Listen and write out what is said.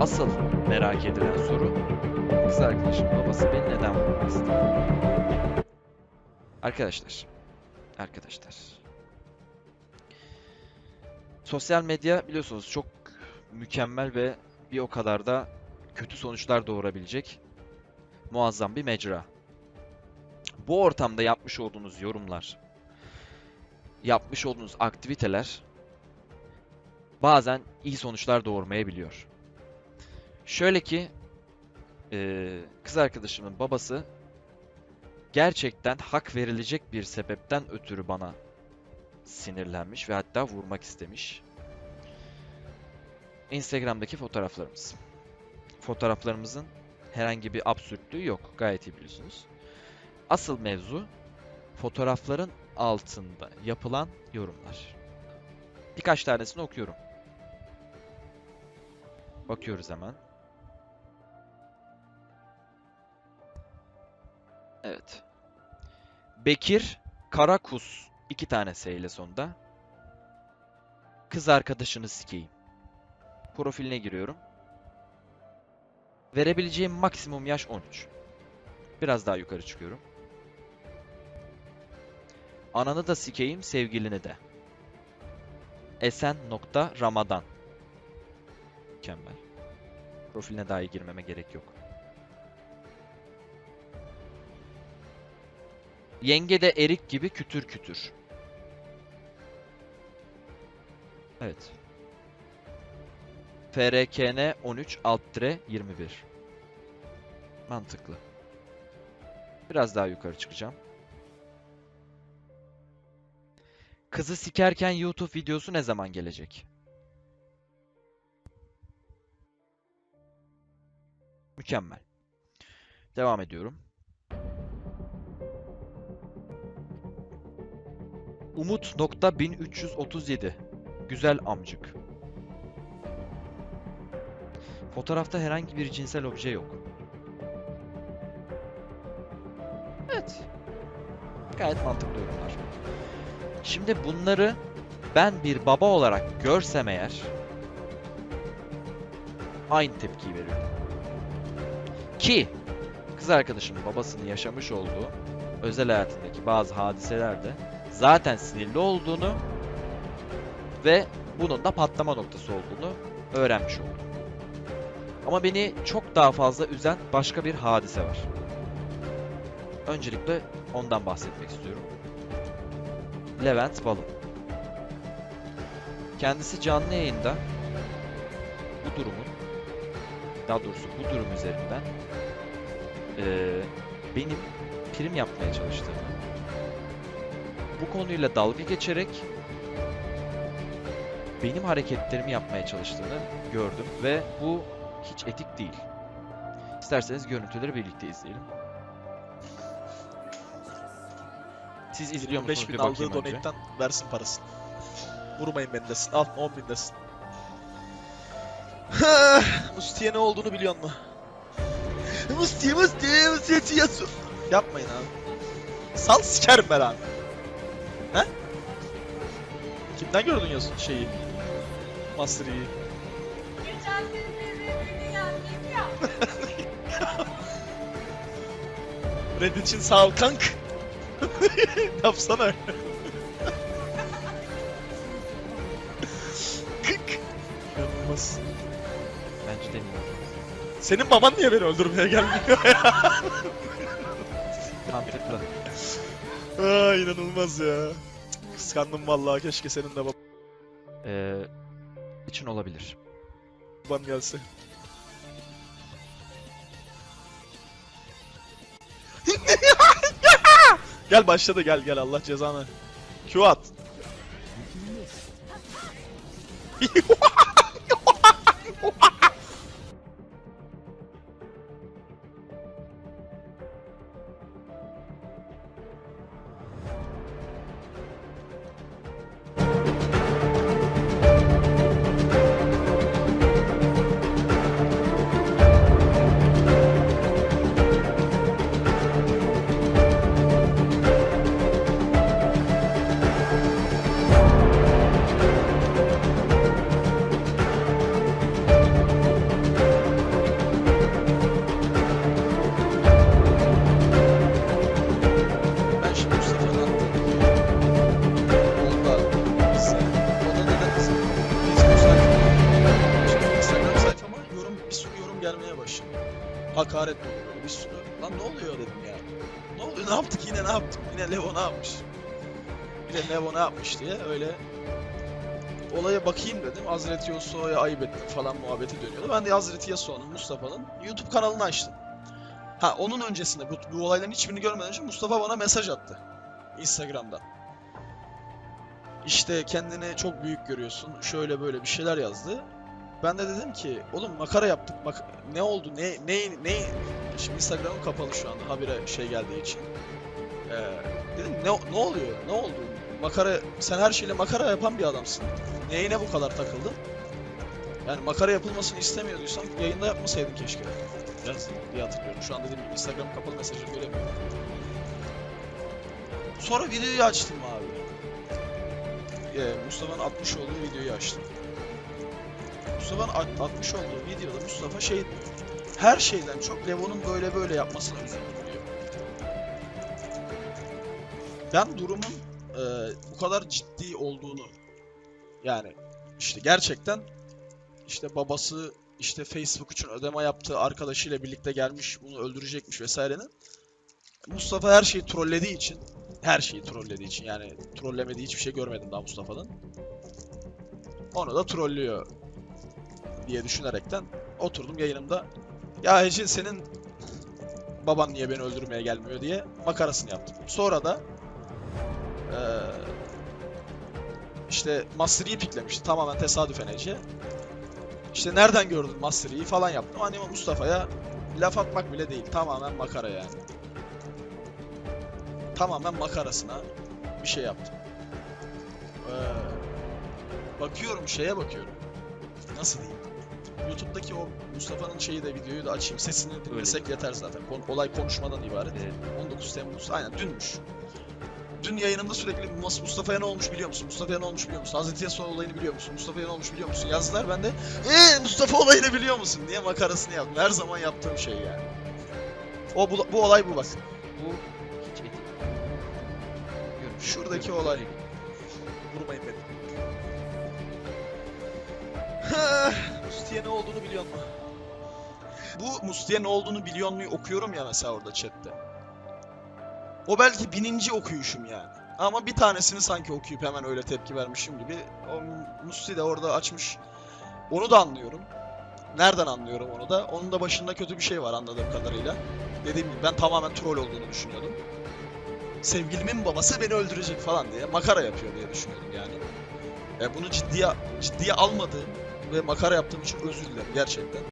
asıl merak edilen soru kız arkadaşım babası beni neden vurmak istedi? Arkadaşlar, arkadaşlar. Sosyal medya biliyorsunuz çok mükemmel ve bir o kadar da kötü sonuçlar doğurabilecek muazzam bir mecra. Bu ortamda yapmış olduğunuz yorumlar, yapmış olduğunuz aktiviteler bazen iyi sonuçlar doğurmayabiliyor. Şöyle ki eee, kız arkadaşımın babası gerçekten hak verilecek bir sebepten ötürü bana sinirlenmiş ve hatta vurmak istemiş. Instagram'daki fotoğraflarımız. Fotoğraflarımızın herhangi bir absürtlüğü yok. Gayet iyi biliyorsunuz. Asıl mevzu fotoğrafların altında yapılan yorumlar. Birkaç tanesini okuyorum. Bakıyoruz hemen. Bekir Karakus iki tane S ile sonda. Kız arkadaşını sikeyim. Profiline giriyorum. Verebileceğim maksimum yaş 13. Biraz daha yukarı çıkıyorum. Ananı da sikeyim, sevgilini de. Esen nokta Ramadan. Mükemmel. Profiline daha iyi girmeme gerek yok. Yenge de erik gibi kütür kütür. Evet. FRKN 13 alt tire 21. Mantıklı. Biraz daha yukarı çıkacağım. Kızı sikerken YouTube videosu ne zaman gelecek? Mükemmel. Devam ediyorum. Umut nokta 1337. Güzel amcık. Fotoğrafta herhangi bir cinsel obje yok. Evet. Gayet mantıklı yorumlar. Şimdi bunları ben bir baba olarak görsem eğer aynı tepkiyi veriyorum. Ki kız arkadaşımın babasının yaşamış olduğu özel hayatındaki bazı hadiselerde zaten sinirli olduğunu ve bunun da patlama noktası olduğunu öğrenmiş oldum. Ama beni çok daha fazla üzen başka bir hadise var. Öncelikle ondan bahsetmek istiyorum. Levent Balım. Kendisi canlı yayında bu durumun, daha doğrusu bu durum üzerinden eee, benim prim yapmaya çalıştığımı, bu konuyla dalga geçerek benim hareketlerimi yapmaya çalıştığını gördüm ve bu hiç etik değil. İsterseniz görüntüleri birlikte izleyelim. Siz izliyor musunuz 5000 bir aldığı donate'den versin parasını. Vurmayın beni desin. Al 10 bin desin. Musti'ye ne olduğunu biliyor musun? Musti, Musti, Musti. Yapmayın abi. Sal sikerim ben abi. He? Kimden gördün Yasu şeyi? Master Yi'yi. Geçen beni yendik ya. Red için sağ ol kank. Yapsana. Kık. İnanılmaz. Bence demiyorum. Senin baban niye beni öldürmeye gelmiyor ya? Mantıklı. Aa, inanılmaz ya. Kıskandım vallahi keşke senin de Ee, için olabilir. baban gelse. gel başladı gel gel Allah cezanı. Q at. hakaret böyle bir sürü. Lan ne oluyor dedim ya. Ne oluyor ne yaptık yine ne yaptık? Yine Levo ne yapmış? Bir de Levo ne yapmış diye öyle olaya bakayım dedim. Hazreti Yasuo'ya ayıp ettim falan muhabbeti dönüyordu. Ben de Hazreti Yasuo'nun, Mustafa'nın YouTube kanalını açtım. Ha onun öncesinde bu, bu olayların hiçbirini görmeden önce Mustafa bana mesaj attı. Instagram'dan. İşte kendini çok büyük görüyorsun. Şöyle böyle bir şeyler yazdı. Ben de dedim ki oğlum makara yaptık. Bak ne oldu? Ne ne ne Şimdi Instagram'ım kapalı şu anda habire şey geldiği için. Ee, dedim ne ne oluyor? Ne oldu? Makara sen her şeyle makara yapan bir adamsın. Neyine bu kadar takıldın? Yani makara yapılmasını istemiyorduysan yayında yapmasaydın keşke. Biraz diye hatırlıyorum. Şu an dediğim gibi Instagram kapalı mesajı göremiyorum. Sonra videoyu açtım abi. Ee, Mustafa'nın atmış olduğu videoyu açtım. Mustafa'nın at- atmış olduğu videoda Mustafa şey. Her şeyden çok Levo'nun böyle böyle yapmasına üzüldüm diyor. Ben durumun e, bu kadar ciddi olduğunu yani işte gerçekten işte babası işte Facebook için ödeme yaptığı arkadaşıyla birlikte gelmiş bunu öldürecekmiş vesairenin Mustafa her şeyi trollediği için her şeyi trollediği için yani trollemediği hiçbir şey görmedim daha Mustafa'nın. Onu da trollüyor diye düşünerekten oturdum yayınımda. Ya Ece senin baban niye beni öldürmeye gelmiyor diye makarasını yaptım. Sonra da eee işte Master Yi piklemişti tamamen tesadüfen Ece. İşte nereden gördün Master Yi'yi falan yaptım. Hani Mustafa'ya laf atmak bile değil. Tamamen makara yani. Tamamen makarasına bir şey yaptım. Ee, bakıyorum şeye bakıyorum. Nasıl diyeyim? YouTube'daki o Mustafa'nın şeyi de videoyu da açayım. Sesini dinlesek yeter zaten. Kon- olay konuşmadan ibaret. Evet. 19 Temmuz. Aynen dünmüş. Dün yayınımda sürekli "Mus- Mustafa'ya ne olmuş biliyor musun? Mustafa'ya ne olmuş biliyor musun? Hazreti Yasuo olayını biliyor musun? Mustafa'ya ne olmuş biliyor musun? Yazdılar ben de eee Mustafa olayını biliyor musun diye makarasını yaptım. Her zaman yaptığım şey yani. O bu, bu olay bu bak. Bu hiç etik. Şuradaki olay. Vurmayın beni. Musti'ye ne olduğunu biliyor musun? Bu Musti'ye ne olduğunu biliyor muyu okuyorum ya mesela orada chatte. O belki bininci okuyuşum yani. Ama bir tanesini sanki okuyup hemen öyle tepki vermişim gibi. O Musti de orada açmış. Onu da anlıyorum. Nereden anlıyorum onu da? Onun da başında kötü bir şey var anladığım kadarıyla. Dediğim gibi ben tamamen troll olduğunu düşünüyordum. Sevgilimin babası beni öldürecek falan diye makara yapıyor diye düşünüyordum yani. E, bunu ciddiye ciddiye almadığım ve makara yaptığım için özür dilerim gerçekten.